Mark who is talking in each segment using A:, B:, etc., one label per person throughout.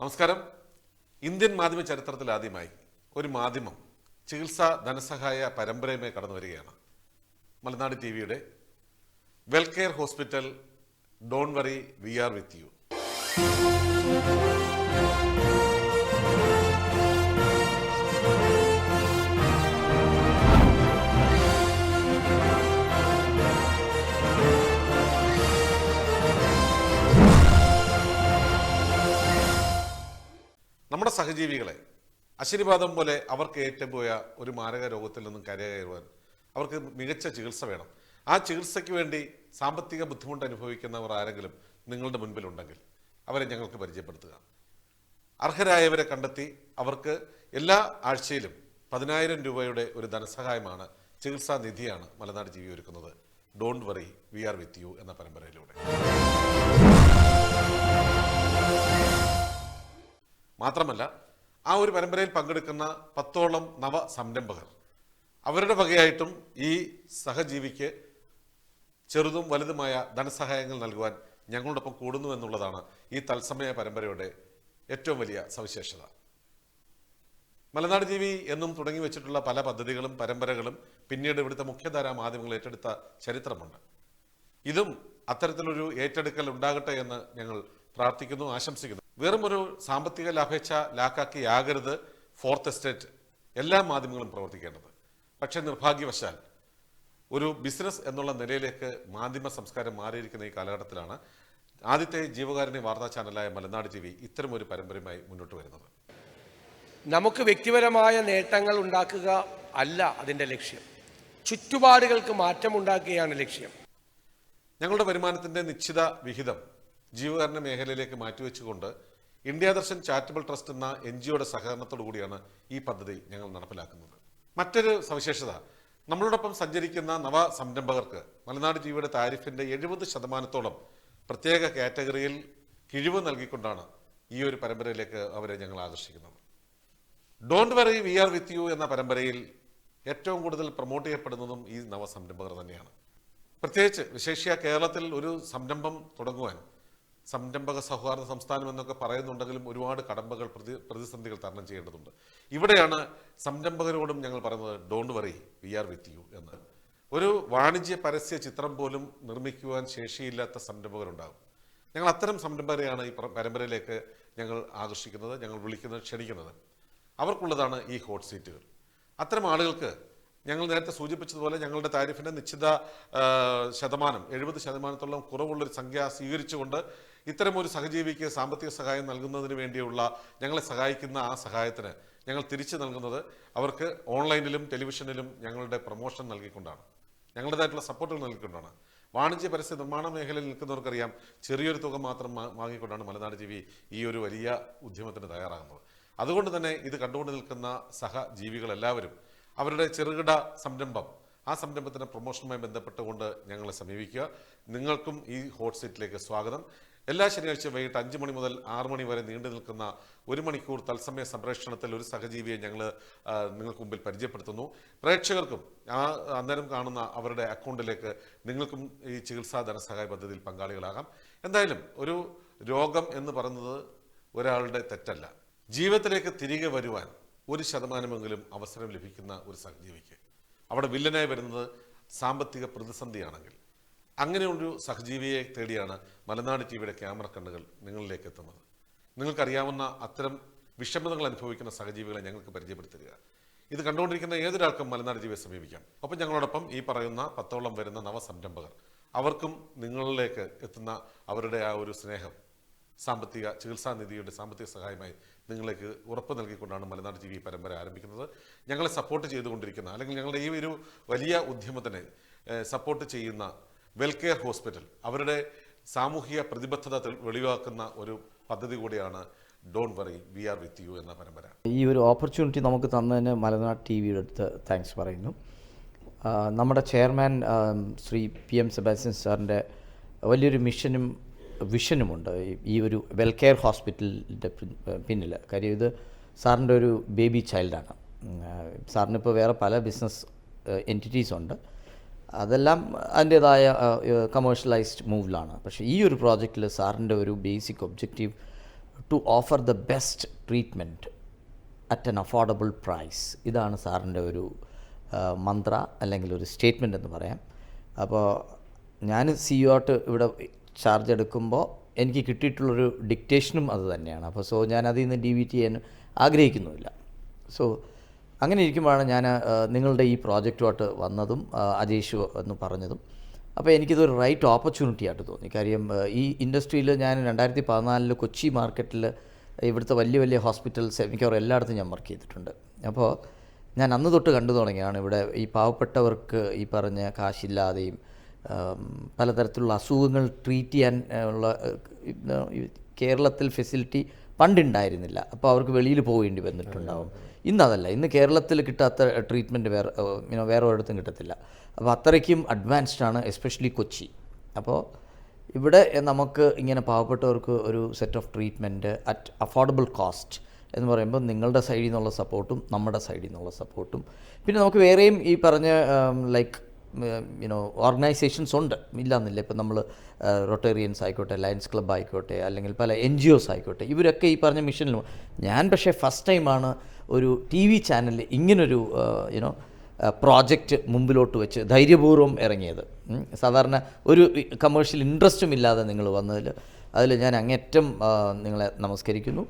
A: നമസ്കാരം. ഇന്ത്യൻ മാധ്യമ ചരിത്രത്തിൽ ആദ്യമായി ഒരു മാധ്യമം ചികിത്സാ ധനസഹായ പരമ്പരയുമായി കടന്നു വരികയാണ്. മലനാട് ടി വിയുടെ Welcare hospital don't worry we are with you. നമ്മുടെ സഹജീവികളെ അശ്വനിപാതം പോലെ അവർക്ക് ഏറ്റുപോയ ഒരു മാരക രോഗത്തിൽ നിന്നും കരകയറുവാൻ അവർക്ക് മികച്ച ചികിത്സ വേണം. ആ ചികിത്സയ്ക്ക് വേണ്ടി സാമ്പത്തിക ബുദ്ധിമുട്ട് അനുഭവിക്കുന്നവർ ആരെങ്കിലും നിങ്ങളുടെ മുൻപിലുണ്ടെങ്കിൽ അവരെ ഞങ്ങൾക്ക് പരിചയപ്പെടുത്തുക. അർഹരായവരെ കണ്ടെത്തി അവർക്ക് എല്ലാ ആഴ്ചയിലും പതിനായിരം രൂപയുടെ ഒരു ധനസഹായമാണ് ചികിത്സാ നിധിയാണ് മലനാട് ജീവി ഒരുക്കുന്നത്. Don't worry we are with you എന്ന പരമ്പരയിലൂടെ. മാത്രമല്ല ആ ഒരു പരമ്പരയിൽ പങ്കെടുക്കുന്ന പത്തോളം നവ സംരംഭകർ. അവരുടെ വകയായിട്ടും ഈ സഹജീവിക്ക് ചെറുതും വലുതുമായ ധനസഹായങ്ങൾ നൽകുവാൻ ഞങ്ങളോടൊപ്പം കൂടുന്നു എന്നുള്ളതാണ് ഈ തത്സമയ പരമ്പരയുടെ ഏറ്റവും വലിയ സവിശേഷത. മലനാട് ജീവി എന്നും തുടങ്ങി വെച്ചിട്ടുള്ള പല പദ്ധതികളും പരമ്പരകളും പിന്നീട് ഇവിടുത്തെ മുഖ്യധാരാ മാധ്യമങ്ങൾ ഏറ്റെടുത്ത ചരിത്രമുണ്ട്. ഇതും അത്തരത്തിലൊരു ഏറ്റെടുക്കൽ ഉണ്ടാകട്ടെ എന്ന് ഞങ്ങൾ പ്രാർത്ഥിക്കുന്നു ആശംസിക്കുന്നു. വെറും ഒരു സാമ്പത്തിക ലാഭേച്ഛ ലാക്കാക്കിയാകരുത് ഫോർത്ത് എസ്റ്റേറ്റ് എല്ലാ മാധ്യമങ്ങളും പ്രവർത്തിക്കേണ്ടത്. പക്ഷേ നിർഭാഗ്യവശാൽ ഒരു ബിസിനസ് എന്നുള്ള നിലയിലേക്ക് മാധ്യമ സംസ്കാരം മാറിയിരിക്കുന്ന ഈ കാലഘട്ടത്തിലാണ് ആദ്യത്തെ ജീവകാരുണ്യ വാർത്താ ചാനലായ മലനാട് ടി വി ഇത്തരം ഒരു പരമ്പരയുമായി മുന്നോട്ട് വരുന്നത്.
B: നമുക്ക് വ്യക്തിപരമായ നേട്ടങ്ങൾ ഉണ്ടാക്കുക അല്ല അതിന്റെ ലക്ഷ്യം. ചുറ്റുപാടുകൾക്ക് മാറ്റമുണ്ടാക്കുകയാണ് ലക്ഷ്യം.
A: ഞങ്ങളുടെ വരുമാനത്തിന്റെ നിശ്ചിത വിഹിതം ജീവകാരുണ്യ മേഖലയിലേക്ക് മാറ്റിവെച്ചുകൊണ്ട് ഇന്ത്യ ദർശൻ ചാരിറ്റബിൾ ട്രസ്റ്റ് എന്ന എൻ ജിഒയുടെ സഹകരണത്തോടു കൂടിയാണ് ഈ പദ്ധതി ഞങ്ങൾ നടപ്പിലാക്കുന്നത്. മറ്റൊരു സവിശേഷത നമ്മളോടൊപ്പം സഞ്ചരിക്കുന്ന നവ സംരംഭകർക്ക് മലനാട് ടിവിയുടെ താരിഫിന്റെ എഴുപത് ശതമാനത്തോളം പ്രത്യേക കാറ്റഗറിയിൽ കിഴിവ് നൽകിക്കൊണ്ടാണ് ഈ ഒരു പരമ്പരയിലേക്ക് അവരെ ഞങ്ങൾ ആകർഷിക്കുന്നത്. Don't worry we are with you എന്ന പരമ്പരയിൽ ഏറ്റവും കൂടുതൽ പ്രൊമോട്ട് ചെയ്യപ്പെടുന്നതും ഈ നവ നവസംരംഭകർ തന്നെയാണ്. പ്രത്യേകിച്ച് വിശേഷ്യ കേരളത്തിൽ ഒരു സംരംഭം തുടങ്ങുവാൻ സംരംഭക സൗഹാർദ്ദ സംസ്ഥാനം എന്നൊക്കെ പറയുന്നുണ്ടെങ്കിലും ഒരുപാട് കടമ്പകൾ പ്രതി പ്രതിസന്ധികൾ തരണം ചെയ്യേണ്ടതുണ്ട്. ഇവിടെയാണ് സംരംഭകരോടും ഞങ്ങൾ പറയുന്നത് don't worry we are with you എന്ന്. ഒരു വാണിജ്യ പരസ്യ ചിത്രം പോലും നിർമ്മിക്കുവാൻ ശേഷിയില്ലാത്ത സംരംഭകരുണ്ടാകും. ഞങ്ങൾ അത്തരം സംരംഭകരെയാണ് ഈ പരമ്പരയിലേക്ക് ഞങ്ങൾ ആകർഷിക്കുന്നത് ഞങ്ങൾ വിളിക്കുന്നത് ക്ഷണിക്കുന്നത്. അവർക്കുള്ളതാണ് ഈ ഹോട്ട് സീറ്റുകൾ. അത്തരം ആളുകൾക്ക് ഞങ്ങൾ നേരത്തെ സൂചിപ്പിച്ചതുപോലെ ഞങ്ങളുടെ താരിഫിന്റെ നിശ്ചിത ശതമാനം എഴുപത് ശതമാനത്തോളം കുറവുള്ളൊരു സംഖ്യ സ്വീകരിച്ചുകൊണ്ട് ഇത്തരം ഒരു സഹജീവിക്ക് സാമ്പത്തിക സഹായം നൽകുന്നതിന് വേണ്ടിയുള്ള ഞങ്ങളെ സഹായിക്കുന്ന ആ സഹായത്തിന് ഞങ്ങൾ തിരിച്ചു നൽകുന്നത് അവർക്ക് ഓൺലൈനിലും ടെലിവിഷനിലും ഞങ്ങളുടെ പ്രൊമോഷൻ നൽകിക്കൊണ്ടാണ്. ഞങ്ങളുടേതായിട്ടുള്ള സപ്പോർട്ടുകൾ നൽകിക്കൊണ്ടാണ്. വാണിജ്യ പരസ്യ നിർമ്മാണ മേഖലയിൽ നിൽക്കുന്നവർക്കറിയാം ചെറിയൊരു തുക മാത്രം വാങ്ങിക്കൊണ്ടാണ് മലനാട് ജീവി ഈ ഒരു വലിയ ഉദ്യമത്തിന് തയ്യാറാകുന്നത്. അതുകൊണ്ട് തന്നെ ഇത് കണ്ടുകൊണ്ട് നിൽക്കുന്ന സഹജീവികളെല്ലാവരും അവരുടെ ചെറുകിട സംരംഭം ആ സംരംഭത്തിന്റെ പ്രൊമോഷനുമായി ബന്ധപ്പെട്ടുകൊണ്ട് ഞങ്ങളെ സമീപിക്കുക. നിങ്ങൾക്കും ഈ ഹോട്ട് സീറ്റിലേക്ക് സ്വാഗതം. എല്ലാ ശനിയാഴ്ച വൈകിട്ട് അഞ്ച് മണി മുതൽ ആറ് മണി വരെ നീണ്ടു നിൽക്കുന്ന ഒരു മണിക്കൂർ തത്സമയ സംപ്രേഷണത്തിൽ ഒരു സഹജീവിയെ ഞങ്ങൾ നിങ്ങൾക്ക് മുമ്പിൽ പരിചയപ്പെടുത്തുന്നു. പ്രേക്ഷകർക്കും ആ അന്നേരം കാണുന്ന അവരുടെ അക്കൗണ്ടിലേക്ക് നിങ്ങൾക്കും ഈ ചികിത്സാ ധനസഹായ പദ്ധതിയിൽ പങ്കാളികളാകാം. എന്തായാലും ഒരു രോഗം എന്ന് പറയുന്നത് ഒരാളുടെ തെറ്റല്ല. ജീവിതത്തിലേക്ക് തിരികെ വരുവാൻ ഒരു ശതമാനമെങ്കിലും അവസരം ലഭിക്കുന്ന ഒരു സഹജീവിക്ക്. അവിടെ വില്ലനായി വരുന്നത് സാമ്പത്തിക പ്രതിസന്ധിയാണെങ്കിൽ അങ്ങനെ ഒരു സഹജീവിയെ തേടിയാണ് മലനാട് ടി വിയുടെ ക്യാമറ കണ്ണുകൾ നിങ്ങളിലേക്ക് എത്തുന്നത്. നിങ്ങൾക്കറിയാവുന്ന അത്തരം വിഷമതകൾ അനുഭവിക്കുന്ന സഹജീവികളെ ഞങ്ങൾക്ക് പരിചയപ്പെടുത്തുക. ഇത് കണ്ടുകൊണ്ടിരിക്കുന്ന ഏതൊരാൾക്കും മലനാട് ജീവിയെ സമീപിക്കാം. അപ്പം ഞങ്ങളോടൊപ്പം ഈ പറയുന്ന പത്തോളം വരുന്ന നവസംരംഭകർ അവർക്കും നിങ്ങളിലേക്ക് എത്തുന്ന അവരുടെ ആ ഒരു സ്നേഹം സാമ്പത്തിക ചികിത്സാ നിധിയുടെ സാമ്പത്തിക സഹായമായി നിങ്ങളിലേക്ക് ഉറപ്പ് നൽകിക്കൊണ്ടാണ് മലനാട് ടി വി പരമ്പര ആരംഭിക്കുന്നത്. ഞങ്ങളെ സപ്പോർട്ട് ചെയ്തുകൊണ്ടിരിക്കുന്ന അല്ലെങ്കിൽ ഞങ്ങളുടെ ഈ ഒരു വലിയ ഉദ്യമത്തിനെ സപ്പോർട്ട് ചെയ്യുന്ന വെൽകെയർ ഹോസ്പിറ്റൽ അവരുടെ സാമൂഹിക പ്രതിബദ്ധത വെളിവാക്കുന്ന ഒരു പദ്ധതി കൂടിയാണ് don't worry we are with you എന്ന പരമ്പര.
C: ഈ ഒരു ഓപ്പർച്യൂണിറ്റി നമുക്ക് തന്നതിന് മലനാട് ടി വിയുടെ അടുത്ത് താങ്ക്സ് പറയുന്നു. നമ്മുടെ chairman Shri P M Sebastian സാറിന്റെ വലിയൊരു മിഷനും വിഷനുമുണ്ട് ഈ- ഒരു വെൽകെയർ ഹോസ്പിറ്റലിന്റെ പിന്നിൽ കാര്യം ഇത് സാറിന്റെ ഒരു ബേബി ചൈൽഡാണ് സാറിനിപ്പോൾ വേറെ പല ബിസിനസ് എന്റിറ്റീസ് ഉണ്ട്. അതെല്ലാം അതിന്റേതായ കമേഴ്ഷ്യലൈസ്ഡ് മൂവിലാണ് പക്ഷേ ഈ ഒരു പ്രോജക്റ്റിൽ സാറിന്റെ ഒരു basic objective to offer the best treatment at an affordable price ഇതാണ് സാറിന്റെ ഒരു മന്ത്ര അല്ലെങ്കിൽ ഒരു സ്റ്റേറ്റ്മെന്റ് എന്ന് പറയാം. അപ്പോൾ ഞാൻ സി ആയിട്ട് ഇവിടെ ചാർജ് എടുക്കുമ്പോൾ എനിക്ക് കിട്ടിയിട്ടുള്ളൊരു ഡിക്റ്റേഷനും അത് തന്നെയാണ്. അപ്പോൾ സോ ഞാൻ അതിൽ നിന്ന് ഡി വി ടി ചെയ്യാൻ ആഗ്രഹിക്കുന്നുമില്ല. സോ അങ്ങനെ ഇരിക്കുമ്പോഴാണ് ഞാൻ നിങ്ങളുടെ ഈ പ്രോജക്റ്റുമായിട്ട് വന്നതും അജേഷ് എന്ന് പറഞ്ഞതും. അപ്പോൾ എനിക്കിതൊരു റൈറ്റ് ഓപ്പർച്യൂണിറ്റി ആയിട്ട് തോന്നി. കാര്യം ഈ ഇൻഡസ്ട്രിയിൽ ഞാൻ രണ്ടായിരത്തി പതിനാലിൽ കൊച്ചി മാർക്കറ്റിൽ ഇവിടുത്തെ വലിയ വലിയ ഹോസ്പിറ്റൽസ് മിക്കവാറും എല്ലായിടത്തും ഞാൻ വർക്ക് ചെയ്തിട്ടുണ്ട്. അപ്പോൾ ഞാൻ അന്ന് തൊട്ട് കണ്ടു തുടങ്ങിയാണ് ഇവിടെ ഈ പാവപ്പെട്ടവർക്ക് ഈ പറഞ്ഞ കാശില്ലാതെയും പലതരത്തിലുള്ള അസുഖങ്ങൾ ട്രീറ്റ് ചെയ്യാൻ ഉള്ള കേരളത്തിൽ ഫെസിലിറ്റി പണ്ടുണ്ടായിരുന്നില്ല. അപ്പോൾ അവർക്ക് വെളിയിൽ പോകേണ്ടി വന്നിട്ടുണ്ടാവും. ഇന്നതല്ല ഇന്ന് കേരളത്തിൽ കിട്ടാത്ത ട്രീറ്റ്മെന്റ് വേറെ ഇങ്ങനെ വേറെ ഒരിടത്തും കിട്ടത്തില്ല. അപ്പോൾ അത്രയ്ക്കും അഡ്വാൻസ്ഡ് ആണ് എസ്പെഷ്യലി കൊച്ചി. അപ്പോൾ ഇവിടെ നമുക്ക് ഇങ്ങനെ പാവപ്പെട്ടവർക്ക് ഒരു set of treatment at affordable cost എന്ന് പറയുമ്പോൾ നിങ്ങളുടെ സൈഡിൽ നിന്നുള്ള സപ്പോർട്ടും നമ്മുടെ സൈഡിൽ നിന്നുള്ള സപ്പോർട്ടും പിന്നെ നമുക്ക് വേറെയും ഈ പറഞ്ഞ ലൈക്ക് യുനോ ഓർഗനൈസേഷൻസ് ഉണ്ട്. ഇല്ലയെന്നില്ല ഇപ്പം നമ്മൾ റൊട്ടേറിയൻസ് ആയിക്കോട്ടെ ലയൻസ് ക്ലബ് ആയിക്കോട്ടെ അല്ലെങ്കിൽ പല എൻ ജി ഒസ് ആയിക്കോട്ടെ ഇവരൊക്കെ ഈ പറഞ്ഞ മിഷനിലും ഞാൻ പക്ഷേ ഫസ്റ്റ് ടൈമാണ് ഒരു ടി വി ചാനലിൽ ഇങ്ങനൊരു യുനോ പ്രോജക്റ്റ് മുമ്പിലോട്ട് വെച്ച് ധൈര്യപൂർവം ഇറങ്ങിയത്. സാധാരണ ഒരു കമേഴ്ഷ്യൽ ഇൻട്രസ്റ്റും ഇല്ലാതെ നിങ്ങൾ വന്നതിൽ അതിൽ ഞാൻ അങ്ങേറ്റം നിങ്ങളെ നമസ്കരിക്കുന്നു.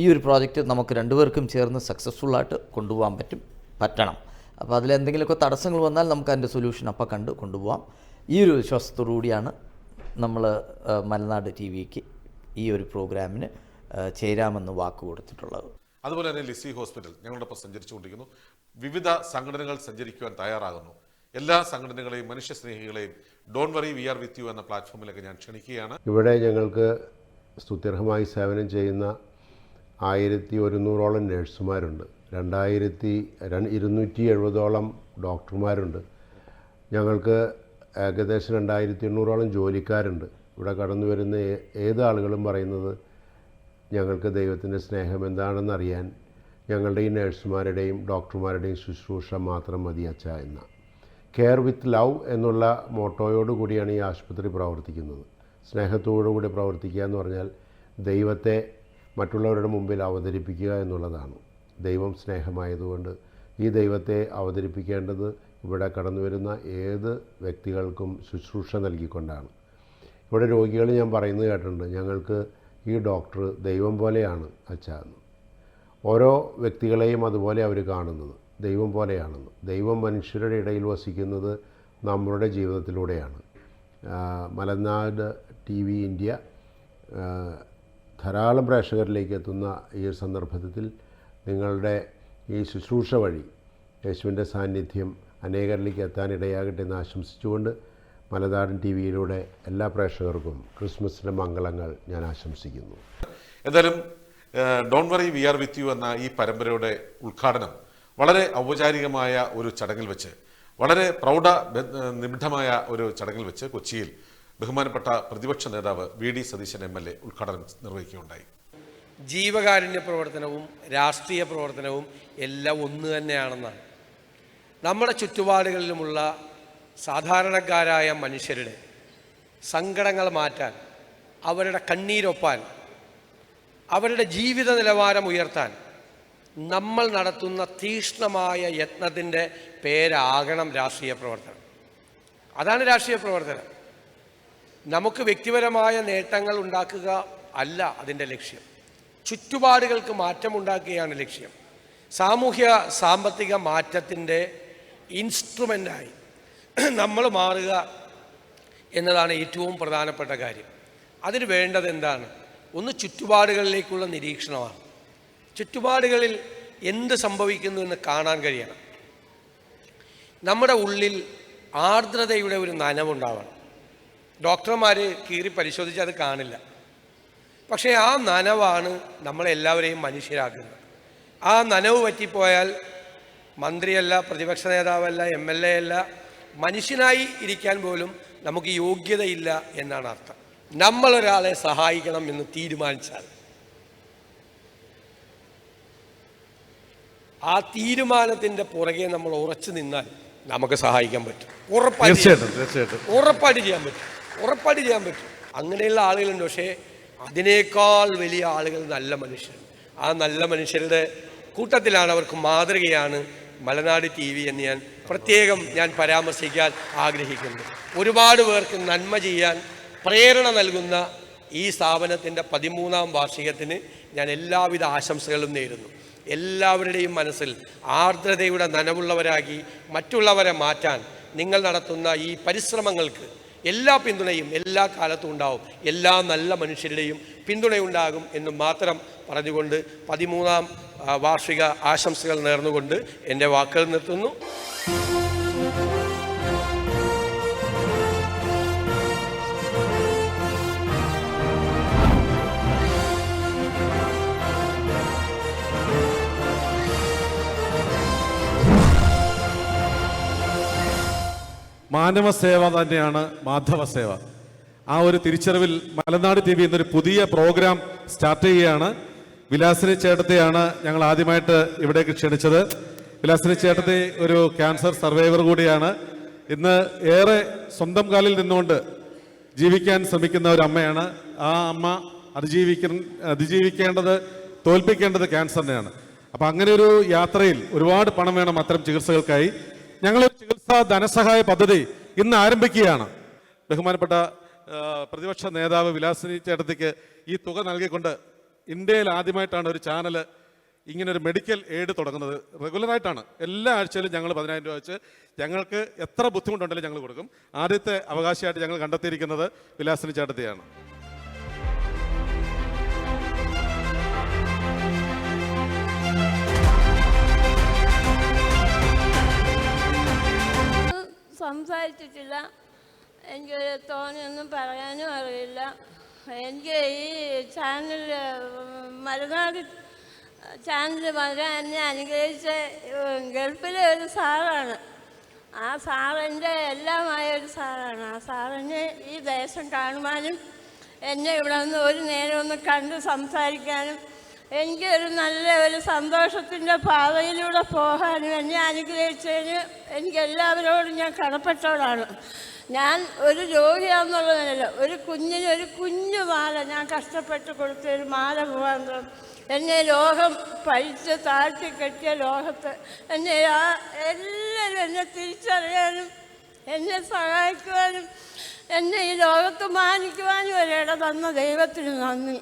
C: ഈ ഒരു പ്രോജക്റ്റ് നമുക്ക് രണ്ടുപേർക്കും ചേർന്ന് സക്സസ്ഫുള്ളായിട്ട് കൊണ്ടുപോകാൻ പറ്റും പറ്റണം. അപ്പോൾ അതിൽ അതിലെന്തെങ്കിലുമൊക്കെ തടസ്സങ്ങൾ വന്നാൽ നമുക്ക് അതിന്റെ സൊല്യൂഷൻ അപ്പം കണ്ട് കൊണ്ടുപോകാം ഈ ഒരു വിശ്വാസത്തോടു കൂടിയാണ് നമ്മൾ മലനാട് ടി വിക്ക് ഈ ഒരു പ്രോഗ്രാമിന് ചേരാമെന്ന് വാക്ക് കൊടുത്തിട്ടുള്ളത്.
A: അതുപോലെ തന്നെ ലിസി ഹോസ്പിറ്റൽ ഞങ്ങളോടൊപ്പം സഞ്ചരിച്ചുകൊണ്ടിരിക്കുന്നു. വിവിധ സംഘടനകൾ സഞ്ചരിക്കുവാൻ തയ്യാറാകുന്നു. എല്ലാ സംഘടനകളെയും മനുഷ്യസ്നേഹികളെയും don't worry we are with you എന്ന പ്ലാറ്റ്ഫോമിലേക്ക് ഞാൻ ക്ഷണിക്കുകയാണ്.
D: ഇവിടെ ഞങ്ങൾക്ക് സ്തുത്യർഹമായി സേവനം ചെയ്യുന്ന ആയിരത്തി ഒരുന്നൂറോളം നഴ്സുമാരുണ്ട് രണ്ടായിരത്തി ഇരുന്നൂറ്റി എഴുപതോളം ഡോക്ടർമാരുണ്ട്. ഞങ്ങൾക്ക് ഏകദേശം രണ്ടായിരത്തി എണ്ണൂറോളം ജോലിക്കാരുണ്ട്. ഇവിടെ കടന്നു വരുന്ന ഏത് ആളുകളും പറയുന്നത് ഞങ്ങൾക്ക് ദൈവത്തിന്റെ സ്നേഹം എന്താണെന്നറിയാൻ ഞങ്ങളുടെ ഈ നഴ്സുമാരുടെയും ഡോക്ടർമാരുടെയും ശുശ്രൂഷ മാത്രം മതി അച്ഛ എന്ന. കെയർ വിത്ത് ലവ് എന്നുള്ള മോട്ടോയോടുകൂടിയാണ് ഈ ആശുപത്രി പ്രവർത്തിക്കുന്നത്. സ്നേഹത്തോടുകൂടി പ്രവർത്തിക്കുക എന്ന് പറഞ്ഞാൽ ദൈവത്തെ മറ്റുള്ളവരുടെ മുമ്പിൽ അവതരിപ്പിക്കുക എന്നുള്ളതാണ്. ദൈവം സ്നേഹമായതുകൊണ്ട് ഈ ദൈവത്തെ അവതരിപ്പിക്കേണ്ടത് ഇവിടെ കടന്നു വരുന്ന ഏത് വ്യക്തികൾക്കും ശുശ്രൂഷ നൽകിക്കൊണ്ടാണ്. ഇവിടെ രോഗികൾ ഞാൻ പറയുന്നത് കേട്ടിട്ടുണ്ട് ഞങ്ങൾക്ക് ഈ ഡോക്ടർ ദൈവം പോലെയാണ് അച്ഛാന്ന് ഓരോ വ്യക്തികളെയും അതുപോലെ അവർ കാണുന്നത് ദൈവം പോലെയാണെന്ന്. ദൈവം മനുഷ്യരുടെ ഇടയിൽ വസിക്കുന്നത് നമ്മളുടെ ജീവിതത്തിലൂടെയാണ്. മലനാട് ടി വി ഇന്ത്യ ധാരാളം പ്രേക്ഷകരിലേക്ക് എത്തുന്ന ഈ സന്ദർഭത്തിൽ നിങ്ങളുടെ ഈ ശുശ്രൂഷ വഴി യേശുവിന്റെ സാന്നിധ്യം അനേകരിലേക്ക് എത്താനിടയാകട്ടെ എന്ന് ആശംസിച്ചുകൊണ്ട് മലനാടൻ ടി വിയിലൂടെ എല്ലാ പ്രേക്ഷകർക്കും ക്രിസ്മസിന്റെ മംഗളങ്ങൾ ഞാൻ ആശംസിക്കുന്നു.
A: എന്തായാലും don't worry we are with you എന്ന ഈ പരമ്പരയുടെ ഉദ്ഘാടനം വളരെ ഔപചാരികമായ ഒരു ചടങ്ങിൽ വെച്ച് വളരെ പ്രൗഢ നിബിഡമായ ഒരു ചടങ്ങിൽ വെച്ച് കൊച്ചിയിൽ ബഹുമാനപ്പെട്ട പ്രതിപക്ഷ നേതാവ് V D Satheesan M L A ഉദ്ഘാടനം നിർവഹിക്കുകയുണ്ടായി.
B: ജീവകാരുണ്യ പ്രവർത്തനവും രാഷ്ട്രീയ പ്രവർത്തനവും എല്ലാം ഒന്ന് തന്നെയാണെന്നാണ്. നമ്മുടെ ചുറ്റുപാടുകളിലുമുള്ള സാധാരണക്കാരായ മനുഷ്യരുടെ സങ്കടങ്ങൾ മാറ്റാൻ അവരുടെ കണ്ണീരൊപ്പാൻ അവരുടെ ജീവിത നിലവാരം ഉയർത്താൻ നമ്മൾ നടത്തുന്ന തീക്ഷ്ണമായ യത്നത്തിന്റെ പേരാകണം രാഷ്ട്രീയ പ്രവർത്തനം. അതാണ് രാഷ്ട്രീയ പ്രവർത്തനം. നമുക്ക് വ്യക്തിപരമായ നേട്ടങ്ങൾ ഉണ്ടാക്കുക അല്ല അതിന്റെ ലക്ഷ്യം. ചുറ്റുപാടുകൾക്ക് മാറ്റമുണ്ടാക്കുകയാണ് ലക്ഷ്യം. സാമൂഹ്യ സാമ്പത്തിക മാറ്റത്തിന്റെ ഇൻസ്ട്രുമെന്റായി നമ്മൾ മാറുക എന്നതാണ് ഏറ്റവും പ്രധാനപ്പെട്ട കാര്യം. അതിന് വേണ്ടത് എന്താണ്? ഒന്ന് ചുറ്റുപാടുകളിലേക്കുള്ള നിരീക്ഷണമാണ്. ചുറ്റുപാടുകളിൽ എന്ത് സംഭവിക്കുന്നു എന്ന് കാണാൻ കഴിയണം. നമ്മുടെ ഉള്ളിൽ ആർദ്രതയുടെ ഒരു നനവുണ്ടാവണം. ഡോക്ടർമാർ കീറി പരിശോധിച്ച് അത് കാണില്ല. പക്ഷേ ആ നനവാണ് നമ്മളെല്ലാവരെയും മനുഷ്യരാക്കുന്നത്. ആ നനവ് പറ്റിപ്പോയാൽ മന്ത്രിയല്ല പ്രതിപക്ഷ നേതാവല്ല എം എൽ എ അല്ല മനുഷ്യനായി ഇരിക്കാൻ പോലും നമുക്ക് യോഗ്യതയില്ല എന്നാണ് അർത്ഥം. നമ്മളൊരാളെ സഹായിക്കണം എന്ന് തീരുമാനിച്ചാൽ. ആ തീരുമാനത്തിന്റെ പുറകെ നമ്മൾ ഉറച്ചു നിന്നാൽ നമുക്ക് സഹായിക്കാൻ പറ്റും. ഉറപ്പായിട്ട് ഉറപ്പായിട്ട് ചെയ്യാൻ പറ്റും. ഉറപ്പായിട്ട് ചെയ്യാൻ പറ്റും. അങ്ങനെയുള്ള ആളുകളുണ്ട്. പക്ഷേ അതിനേക്കാൾ വലിയ ആളുകൾ നല്ല മനുഷ്യർ. ആ നല്ല മനുഷ്യരുടെ കൂട്ടത്തിലാണ് അവർക്ക് മാതൃകയാണ് മലനാട് ടി വി എന്ന് ഞാൻ പ്രത്യേകം ഞാൻ പരാമർശിക്കാൻ ആഗ്രഹിക്കുന്നു. ഒരുപാട് പേർക്ക് നന്മ ചെയ്യാൻ പ്രേരണ നൽകുന്ന ഈ സ്ഥാപനത്തിന്റെ പതിമൂന്നാം വാർഷികത്തിന് ഞാൻ എല്ലാവിധ ആശംസകളും നേരുന്നു. എല്ലാവരുടെയും മനസ്സിൽ ആർദ്രതയുടെ നനവുള്ളവരാക്കി മറ്റുള്ളവരെ മാറ്റാൻ നിങ്ങൾ നടത്തുന്ന ഈ പരിശ്രമങ്ങൾക്ക് എല്ലാ പിന്തുണയും എല്ലാ കാലത്തും ഉണ്ടാവും. എല്ലാ നല്ല മനുഷ്യരുടെയും പിന്തുണയുണ്ടാകും എന്ന് മാത്രം പറഞ്ഞുകൊണ്ട് പതിമൂന്നാം വാർഷിക ആശംസകൾ നേർന്നുകൊണ്ട് എന്റെ വാക്കുകൾ നിർത്തുന്നു.
A: മാനവ സേവ തന്നെയാണ് മാധവ സേവ ആ ഒരു തിരിച്ചറിവിൽ മലനാട് ടി വി എന്നൊരു പുതിയ പ്രോഗ്രാം സ്റ്റാർട്ട് ചെയ്യുകയാണ്. വിലാസിനി ചേട്ടത്തെയാണ് ഞങ്ങൾ ആദ്യമായിട്ട് ഇവിടേക്ക് ക്ഷണിച്ചത്. വിലാസിനി ചേട്ടത്തെ ഒരു ക്യാൻസർ സർവൈവർ കൂടിയാണ്. ഇന്ന് ഏറെ സ്വന്തം കാലിൽ നിന്നുകൊണ്ട് ജീവിക്കാൻ ശ്രമിക്കുന്ന ഒരു അമ്മയാണ്. ആ അമ്മ അതിജീവിക്ക അതിജീവിക്കേണ്ടത് തോൽപ്പിക്കേണ്ടത് ക്യാൻസറിനെയാണ്. അപ്പം അങ്ങനെ ഒരു യാത്രയിൽ ഒരുപാട് പണം വേണം അത്തരം ചികിത്സകൾക്കായി. ഞങ്ങളൊരു ചികിത്സാ ധനസഹായ പദ്ധതി ഇന്ന് ആരംഭിക്കുകയാണ്. ബഹുമാനപ്പെട്ട പ്രതിപക്ഷ നേതാവ് വിലാസിനി ചേട്ടത്തിക്ക് ഈ തുക നൽകിക്കൊണ്ട് ഇന്ത്യയിൽ ആദ്യമായിട്ടാണ് ഒരു ചാനൽ ഒരു മെഡിക്കൽ എയ്ഡ് തുടങ്ങുന്നത്. റെഗുലറായിട്ടാണ്. എല്ലാ ആഴ്ചയിലും ഞങ്ങൾ പതിനായിരം രൂപ വെച്ച് ഞങ്ങൾക്ക് എത്ര ബുദ്ധിമുട്ടുണ്ടെങ്കിലും ഞങ്ങൾ കൊടുക്കും. ആദ്യത്തെ അവകാശമായിട്ട് ഞങ്ങൾ കണ്ടെത്തിയിരിക്കുന്നത് വിലാസിനി ചേട്ടത്തെയാണ്.
E: സംസാരിച്ചിട്ടില്ല എനിക്ക് തോന്നിയൊന്നും പറയാനും അറിയില്ല. എനിക്ക് ഈ ചാനൽ മലനാട് ചാനൽ വരാൻ എന്നെ അനുഗ്രഹിച്ച ഗൾഫിലെ ഒരു സാറാണ്. ആ സാറിന്റെ എല്ലാമായ ഒരു സാറാണ്. ആ സാറിന് ഈ ദേശം കാണുവാനും എന്നെ ഇവിടെ നിന്ന് ഒരു നേരം ഒന്ന് കണ്ട് സംസാരിക്കാനും എനിക്കൊരു നല്ല ഒരു സന്തോഷത്തിന്റെ പാതയിലൂടെ പോകാനും എന്നെ അനുഗ്രഹിച്ചതിന് എനിക്ക് എല്ലാവരോടും ഞാൻ കടപ്പെട്ടവളാണ്. ഞാൻ ഒരു രോഗിയാണെന്നുള്ളതല്ല ഒരു കുഞ്ഞിന് ഒരു കുഞ്ഞു മാല ഞാൻ കഷ്ടപ്പെട്ട് കൊടുത്ത ഒരു മാല മുഖാന്തരം എന്നെ ലോകം പഴിച്ച് താഴ്ത്തി കെട്ടിയ ലോകത്ത് എന്നെ ആ എല്ലാവരും എന്നെ തിരിച്ചറിയാനും എന്നെ സഹായിക്കുവാനും എന്നെ ഈ ലോകത്ത് മാനിക്കുവാനും ഒരിട തന്ന ദൈവത്തിന് നന്ദി.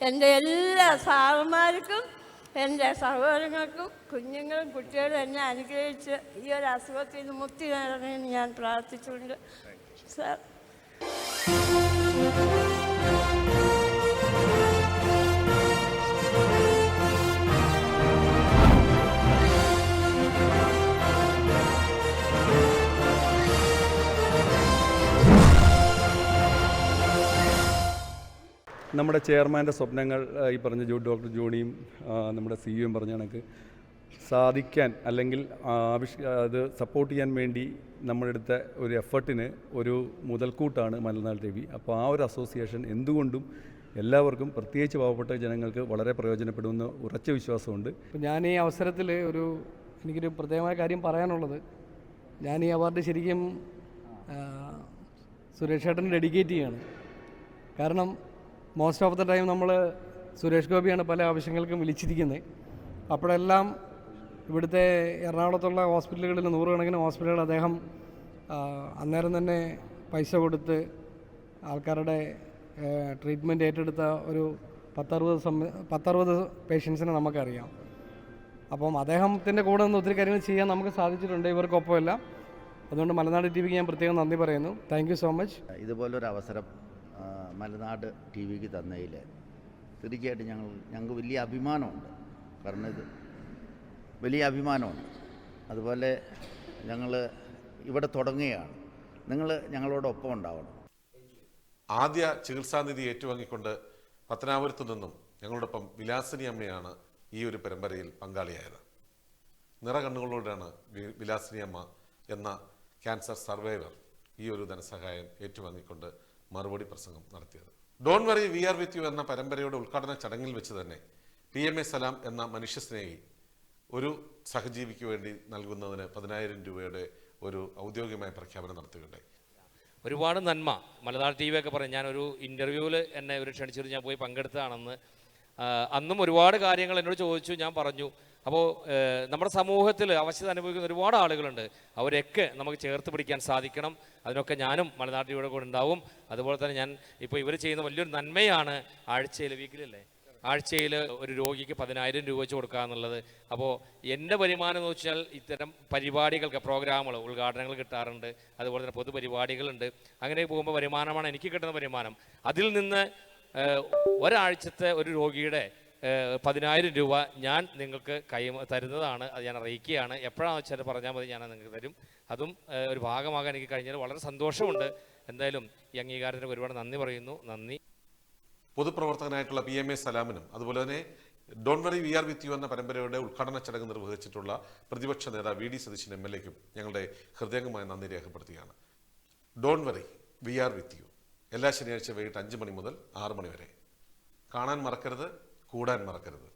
E: എന്റെ എല്ലാ സാറുമാർക്കും എന്റെ സഹോദരങ്ങൾക്കും കുഞ്ഞുങ്ങളും കുട്ടികളും എന്നെ അനുഗ്രഹിച്ച് ഈ ഒരു അസുഖത്തിൽ നിന്ന് മുക്തി നേടണമെന്ന് ഞാൻ പ്രാർത്ഥിച്ചുകൊണ്ട് സാർ
F: നമ്മുടെ ചെയർമാന്റെ സ്വപ്നങ്ങൾ ഈ പറഞ്ഞ ജോ ഡോക്ടർ ജോണിയും നമ്മുടെ സി യുവും പറഞ്ഞ കണക്ക് സാധിക്കാൻ അല്ലെങ്കിൽ ആവശ്യ അത് സപ്പോർട്ട് ചെയ്യാൻ വേണ്ടി നമ്മളെടുത്ത ഒരു എഫർട്ടിന് ഒരു മുതൽക്കൂട്ടാണ് മലനാട് ദേവി അപ്പോൾ ആ ഒരു അസോസിയേഷൻ എന്തുകൊണ്ടും എല്ലാവർക്കും പ്രത്യേകിച്ച് പാവപ്പെട്ട ജനങ്ങൾക്ക് വളരെ പ്രയോജനപ്പെടുമെന്ന് ഉറച്ച വിശ്വാസമുണ്ട്.
G: ഞാൻ ഈ അവസരത്തിൽ ഒരു എനിക്കൊരു പ്രത്യേകമായ കാര്യം പറയാനുള്ളത്. ഞാൻ ഈ അവാർഡ് ശരിക്കും സുരേഷ് ഏട്ടന് ഡെഡിക്കേറ്റ് ചെയ്യാണ്. കാരണം മോസ്റ്റ് ഓഫ് ദ ടൈം നമ്മൾ സുരേഷ് ഗോപിയാണ് പല ആവശ്യങ്ങൾക്കും വിളിച്ചിരിക്കുന്നത്. അപ്പോഴെല്ലാം ഇവിടുത്തെ എറണാകുളത്തുള്ള ഹോസ്പിറ്റലുകളിൽ നൂറുകണക്കിന് ഹോസ്പിറ്റലുകൾ അദ്ദേഹം അന്നേരം തന്നെ പൈസ കൊടുത്ത് ആൾക്കാരുടെ ട്രീറ്റ്മെന്റ് ഏറ്റെടുത്ത ഒരു പത്തറുപത് സമ പത്തറുപത് പേഷ്യൻസിനെ നമുക്കറിയാം. അപ്പം അദ്ദേഹത്തിന്റെ കൂടെ നിന്ന് ഒത്തിരി കാര്യങ്ങൾ ചെയ്യാൻ നമുക്ക് സാധിച്ചിട്ടുണ്ട് ഇവർക്കൊപ്പമല്ല. അതുകൊണ്ട് മലനാട് ടി വിക്ക് ഞാൻ പ്രത്യേകം നന്ദി പറയുന്നു. താങ്ക് സോ മച്ച്
H: ഇതുപോലൊരു അവസരം മലനാട് ടി വിക്ക് തന്നതിൽ തീർച്ചയായിട്ടും ഞങ്ങൾ ഞങ്ങൾക്ക് വലിയ അഭിമാനമുണ്ട്. കാരണം ഇത് വലിയ അഭിമാനമാണ് അതുപോലെ ഞങ്ങൾ ഇവിടെ തുടങ്ങുകയാണ്. നിങ്ങൾ ഞങ്ങളോടൊപ്പം ഉണ്ടാവണം.
A: ആദ്യ ചികിത്സാനിധി ഏറ്റുവാങ്ങിക്കൊണ്ട് പത്തനാപുരത്തു നിന്നും ഞങ്ങളോടൊപ്പം വിലാസിനി അമ്മയാണ് ഈ ഒരു പരമ്പരയിൽ പങ്കാളിയായത്. നിറകണ്ണുകളോടാണ് വിലാസിനി അമ്മ എന്ന ക്യാൻസർ സർവൈവർ ഈ ഒരു ധനസഹായം ഏറ്റുവാങ്ങിക്കൊണ്ട് മറുപടി പ്രസംഗം നടത്തിയത്. Don't worry we are with you എന്ന പരമ്പരയുടെ ഉദ്ഘാടന ചടങ്ങിൽ വെച്ച് തന്നെ പി എം എ സലാം എന്ന മനുഷ്യസ്നേഹി ഒരു സഹജീവിക്ക് വേണ്ടി നൽകുന്നതിന് പതിനായിരം രൂപയുടെ ഒരു ഔദ്യോഗികമായ പ്രഖ്യാപനം നടത്തുകയുണ്ടായി.
I: ഒരുപാട് നന്മ. മലദാർ ടി വി ഒക്കെ പറയും ഞാനൊരു ഇന്റർവ്യൂവിൽ എന്നെ ഒരു ക്ഷണിച്ചിട്ട് ഞാൻ പോയി പങ്കെടുത്തതാണെന്ന്. അന്നും ഒരുപാട് കാര്യങ്ങൾ എന്നോട് ചോദിച്ചു ഞാൻ പറഞ്ഞു അപ്പോൾ നമ്മുടെ സമൂഹത്തിൽ അവശത അനുഭവിക്കുന്ന ഒരുപാട് ആളുകളുണ്ട്. അവരെയൊക്കെ നമുക്ക് ചേർത്ത് പിടിക്കാൻ സാധിക്കണം. അതിനൊക്കെ ഞാനും മലനാട്ടിലൂടെ കൂടെ ഉണ്ടാവും. അതുപോലെ തന്നെ ഞാൻ ഇപ്പോൾ ഇവർ ചെയ്യുന്ന വലിയൊരു നന്മയാണ് ആഴ്ചയിൽ വീക്കിലല്ലേ? ആഴ്ചയിൽ ഒരു രോഗിക്ക് പതിനായിരം രൂപ വെച്ച് കൊടുക്കുക എന്നുള്ളത്. അപ്പോൾ എന്റെ വരുമാനം എന്ന് വെച്ചാൽ ഇത്തരം പരിപാടികൾക്ക് പ്രോഗ്രാമുകൾ ഉദ്ഘാടനങ്ങൾ കിട്ടാറുണ്ട്. അതുപോലെ തന്നെ പൊതുപരിപാടികളുണ്ട്. അങ്ങനെ പോകുമ്പോൾ വരുമാനമാണ് എനിക്ക് കിട്ടുന്ന വരുമാനം. അതിൽ നിന്ന് ഒരാഴ്ചത്തെ ഒരു രോഗിയുടെ പതിനായിരം രൂപ ഞാൻ നിങ്ങൾക്ക് കൈ തരുന്നതാണ് അത് ഞാൻ അറിയിക്കുകയാണ്. എപ്പോഴാണെന്ന് വെച്ചാൽ പറഞ്ഞാൽ മതി ഞാൻ നിങ്ങൾക്ക് തരും. അതും ഒരു ഭാഗമാകാൻ എനിക്ക് കഴിഞ്ഞാൽ വളരെ സന്തോഷമുണ്ട്. എന്തായാലും ഈ അംഗീകാരത്തിന് ഒരുപാട് നന്ദി പറയുന്നു. നന്ദി.
A: പൊതുപ്രവർത്തകനായിട്ടുള്ള പി എം എ സലാമിനും അതുപോലെ തന്നെ don't worry we are with you എന്ന പരമ്പരയുടെ ഉദ്ഘാടന ചടങ്ങ് നിർവഹിച്ചിട്ടുള്ള പ്രതിപക്ഷ നേതാവ് V D Satheesan M L എക്കും ഞങ്ങളുടെ ഹൃദയംഗമായ നന്ദി രേഖപ്പെടുത്തുകയാണ്. Don't worry we are with you. എല്ലാ ശനിയാഴ്ച വൈകിട്ട് അഞ്ച് മണി മുതൽ ആറ് മണി വരെ. കാണാൻ മറക്കരുത്. കൂടാൻ മറക്കരുത്.